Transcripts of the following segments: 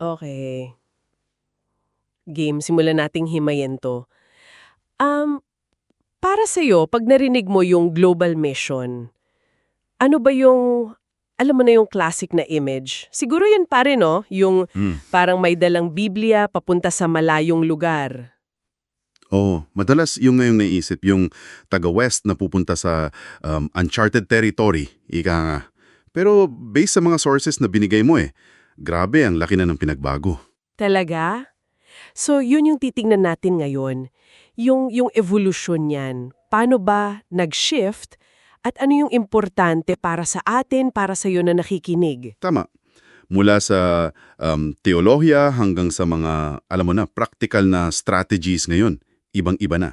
Okay. Game, simulan nating himayin to. Um, para sa'yo, pag narinig mo yung global mission, ano ba yung, alam mo na yung classic na image? Siguro yun pa rin, no? Yung Hmm. parang may dalang Biblia papunta sa malayong lugar. Oo, madalas yung ngayong naisip, yung taga-west na pupunta sa um, uncharted territory, ika nga. Pero based sa mga sources na binigay mo eh, grabe ang laki na ng pinagbago. Talaga? So, yun yung titingnan natin ngayon. Yung, yung evolution niyan. Paano ba nag-shift at ano yung importante para sa atin, para sa iyo na nakikinig? Tama. Mula sa um, teolohiya hanggang sa mga, alam mo na, practical na strategies ngayon, ibang-iba na.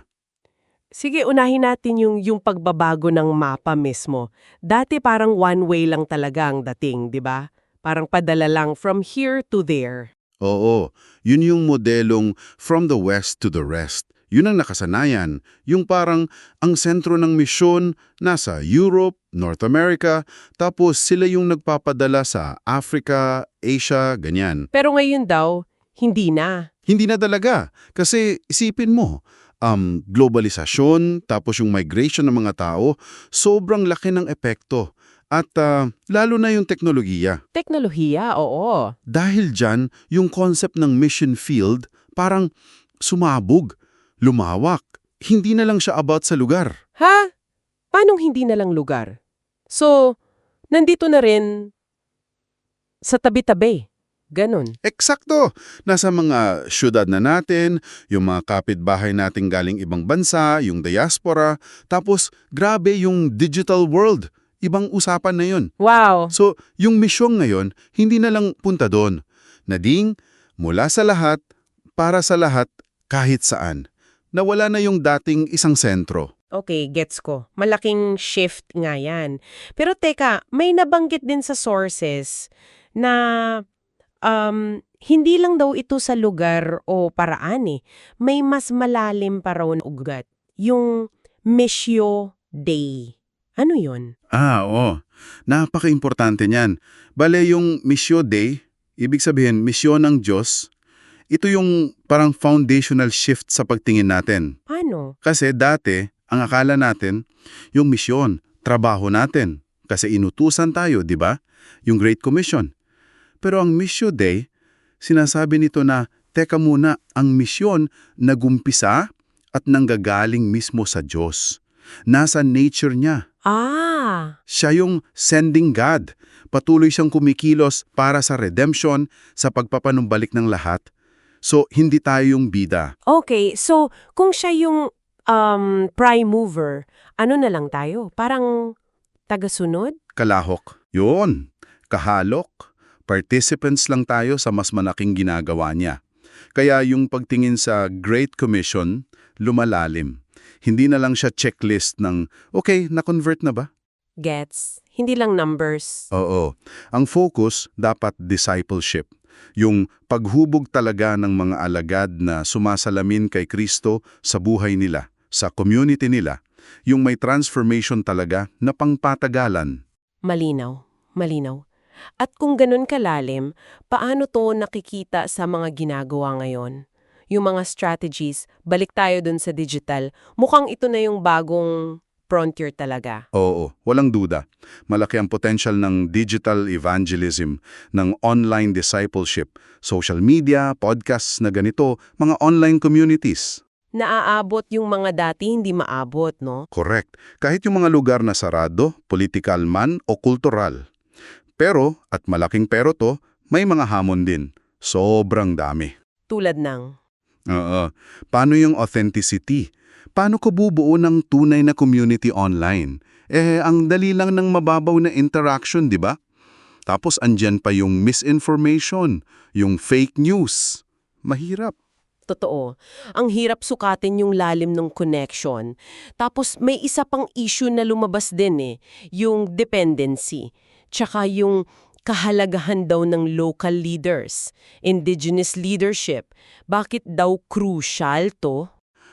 Sige, unahin natin yung, yung pagbabago ng mapa mismo. Dati parang one way lang talaga ang dating, di ba? Parang padala lang from here to there. Oo, yun yung modelong from the west to the rest. Yun ang nakasanayan. Yung parang ang sentro ng misyon nasa Europe, North America, tapos sila yung nagpapadala sa Africa, Asia, ganyan. Pero ngayon daw, hindi na. Hindi na talaga. Kasi isipin mo, um, globalisasyon, tapos yung migration ng mga tao, sobrang laki ng epekto. At ah, lalo na yung teknolohiya. Teknolohiya, oo. Dahil dyan, yung concept ng mission field parang sumabog, lumawak. Hindi na lang siya about sa lugar. Ha? Paanong hindi na lang lugar? So, nandito na rin sa tabi-tabi. Ganon. Eksakto! Nasa mga syudad na natin, yung mga kapitbahay nating galing ibang bansa, yung diaspora, tapos grabe yung digital world. Ibang usapan na yun. Wow! So, yung misyon ngayon, hindi na lang punta doon. Nading, mula sa lahat, para sa lahat, kahit saan. Nawala na yung dating isang sentro. Okay, gets ko. Malaking shift nga yan. Pero teka, may nabanggit din sa sources na um, hindi lang daw ito sa lugar o paraan eh. May mas malalim pa raw na ugat. Yung Missio Dei. Ano yun? Ah, oo. Napaka-importante niyan. Bale, yung Missio Dei, ibig sabihin, misyon ng Diyos, ito yung parang foundational shift sa pagtingin natin. Paano? Kasi dati, ang akala natin, yung misyon, trabaho natin. Kasi inutusan tayo, di ba? Yung Great Commission. Pero ang Missio Dei, sinasabi nito na, teka muna, ang misyon nagumpisa at nanggagaling mismo sa Diyos. Nasa nature niya. Ah! Siya yung sending God. Patuloy siyang kumikilos para sa redemption, sa pagpapanumbalik ng lahat. So, hindi tayo yung bida. Okay, so kung siya yung um, prime mover, ano na lang tayo? Parang tagasunod? Kalahok. Yun. Kahalok. Participants lang tayo sa mas malaking ginagawa niya. Kaya yung pagtingin sa Great Commission, lumalalim. Hindi na lang siya checklist ng, okay, na-convert na ba? Gets? Hindi lang numbers. Oo. Ang focus dapat discipleship. Yung paghubog talaga ng mga alagad na sumasalamin kay Kristo sa buhay nila, sa community nila. Yung may transformation talaga na pangpatagalan. Malinaw. Malinaw. At kung ganun kalalim, paano to nakikita sa mga ginagawa ngayon? Yung mga strategies, balik tayo dun sa digital, mukhang ito na yung bagong frontier talaga. Oo, walang duda. Malaki ang potential ng digital evangelism, ng online discipleship, social media, podcasts na ganito, mga online communities. Naaabot yung mga dati hindi maabot, no? Correct. Kahit yung mga lugar na sarado, political man o kultural. Pero, at malaking pero to, may mga hamon din. Sobrang dami. Tulad ng, Oo. Paano yung authenticity? Paano ko bubuo ng tunay na community online? Eh, ang dali lang ng mababaw na interaction, di ba? Tapos andyan pa yung misinformation, yung fake news. Mahirap. totoo, ang hirap sukatin yung lalim ng connection. Tapos may isa pang issue na lumabas din eh, yung dependency. Tsaka yung kahalagahan daw ng local leaders, indigenous leadership. Bakit daw crucial to?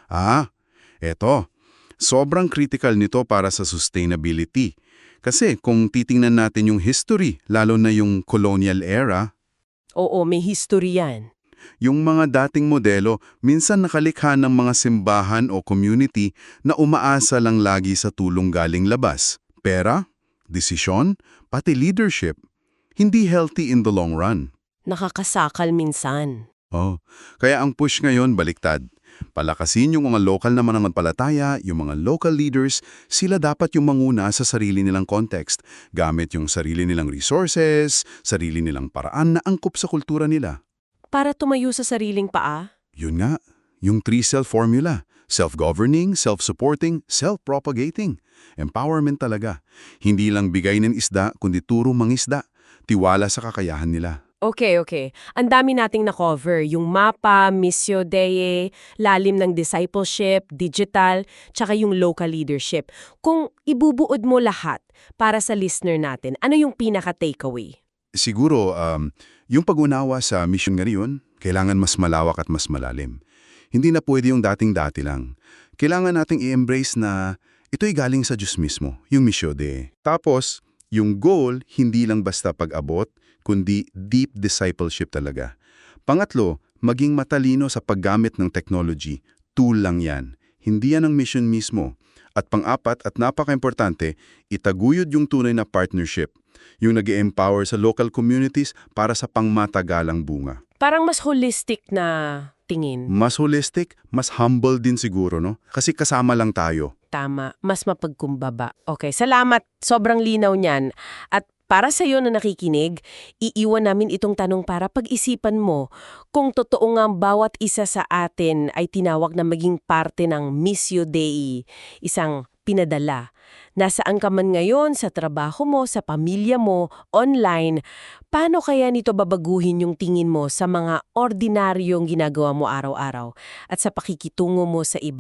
Ah, eto. Sobrang critical nito para sa sustainability. Kasi kung titingnan natin yung history, lalo na yung colonial era, Oo, may history yan. Yung mga dating modelo, minsan nakalikha ng mga simbahan o community na umaasa lang lagi sa tulong galing labas. Pera, desisyon, pati leadership. Hindi healthy in the long run. Nakakasakal minsan. Oh, kaya ang push ngayon baliktad. Palakasin yung mga local na mananampalataya, yung mga local leaders, sila dapat yung manguna sa sarili nilang context, gamit yung sarili nilang resources, sarili nilang paraan na angkop sa kultura nila. Para tumayo sa sariling paa? Yun nga, yung three-self formula. Self-governing, self-supporting, self-propagating. Empowerment talaga. Hindi lang bigay ng isda, kundi turo mangisda. Tiwala sa kakayahan nila. Okay, okay. Ang dami nating na-cover. Yung mapa, Missio Dei, lalim ng discipleship, digital, tsaka yung local leadership. Kung ibubuod mo lahat para sa listener natin, ano yung pinaka-takeaway? Siguro, um, yung pag-unawa sa mission ngayon, kailangan mas malawak at mas malalim. Hindi na pwede yung dating-dati lang. Kailangan nating i-embrace na ito'y galing sa Diyos mismo, yung Missio Dei. Tapos, yung goal, hindi lang basta pag-abot, kundi deep discipleship talaga. Pangatlo, maging matalino sa paggamit ng technology. Tool lang yan. Hindi yan ang mission mismo. At pang-apat at napaka-importante, itaguyod yung tunay na partnership. Yung nag empower sa local communities para sa pangmatagalang bunga. Parang mas holistic na tingin. Mas holistic, mas humble din siguro, no? Kasi kasama lang tayo. Tama, mas mapagkumbaba. Okay, salamat. Sobrang linaw niyan. At para sa iyo na nakikinig, iiwan namin itong tanong para pag-isipan mo kung totoo nga bawat isa sa atin ay tinawag na maging parte ng Missio Dei, isang pinadala. Nasaan ka man ngayon, sa trabaho mo, sa pamilya mo, online, paano kaya nito babaguhin yung tingin mo sa mga ordinaryong ginagawa mo araw-araw at sa pakikitungo mo sa iba?